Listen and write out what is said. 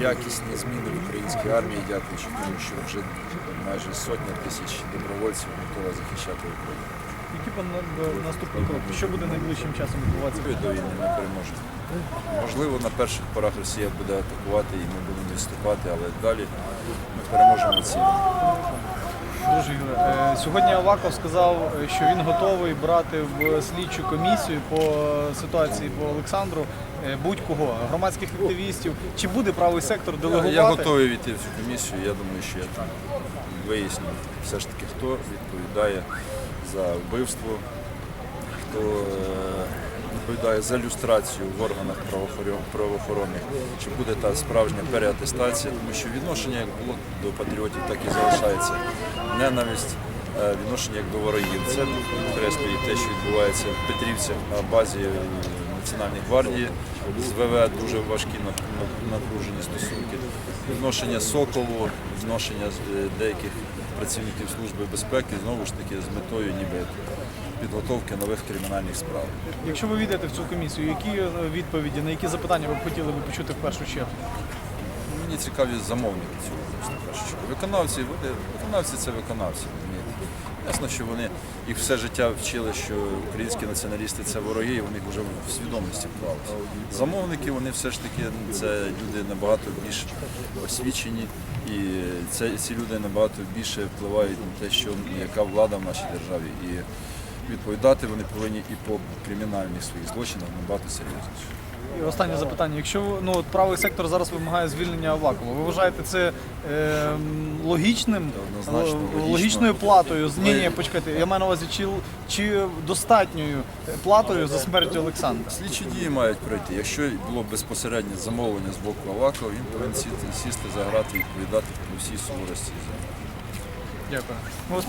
Якісні зміни в українській армії, дякуючи тому, що вже майже сотня тисяч добровольців готова захищати Україну. Які наступні кроки? Що буде найближчим часом відбуватися? До війни не переможемо. Можливо, на перших порах Росія буде атакувати і ми будемо відступати, але далі ми переможемо ці. Ігоре, е, сьогодні Аваков сказав, що він готовий брати в слідчу комісію по ситуації по Олександру е, будь-кого, громадських активістів. Чи буде правий сектор делегувати? я готовий війти в цю комісію. Я думаю, що я там виясню все ж таки, хто відповідає за вбивство, хто е, відповідає за люстрацію в органах правоохорон- правоохоронних, чи буде та справжня переатестація, тому що відношення як було до патріотів, так і залишається. Ненависть, відношення як до ворогів. Це підкреслює те, що відбувається в Петрівцях на базі е, Національної гвардії з ВВ дуже важкі нап- нап- напружені стосунки. Відношення Соколу, відношення е, деяких працівників Служби безпеки знову ж таки з метою ніби підготовки нових кримінальних справ. Якщо ви війдете в цю комісію, які е, відповіді, на які запитання ви б хотіли би почути в першу чергу? Мені цікаві замовники цього в першу чергу. Виконавці, виконавці це виконавці. Ясно, що вони їх все життя вчили, що українські націоналісти це вороги, і вони вже в свідомості вклалися. Замовники вони все ж таки це люди набагато більш освічені, і це, ці люди набагато більше впливають на те, що яка влада в нашій державі. І відповідати вони повинні і по кримінальних своїх злочинах набагато серйозніше. І останнє запитання. Якщо ну от правий сектор зараз вимагає звільнення Авакова, ви вважаєте це е, логічним Однозначно логічно. логічною платою? Ні, ні, почекайте. Я маю на увазі, чи, чи достатньою платою за смерть Олександра? Слідчі дії мають пройти. Якщо було безпосереднє замовлення з боку Авакова, він повинен сісти, сісти за грати і відповідати по всій суворості. Дякую.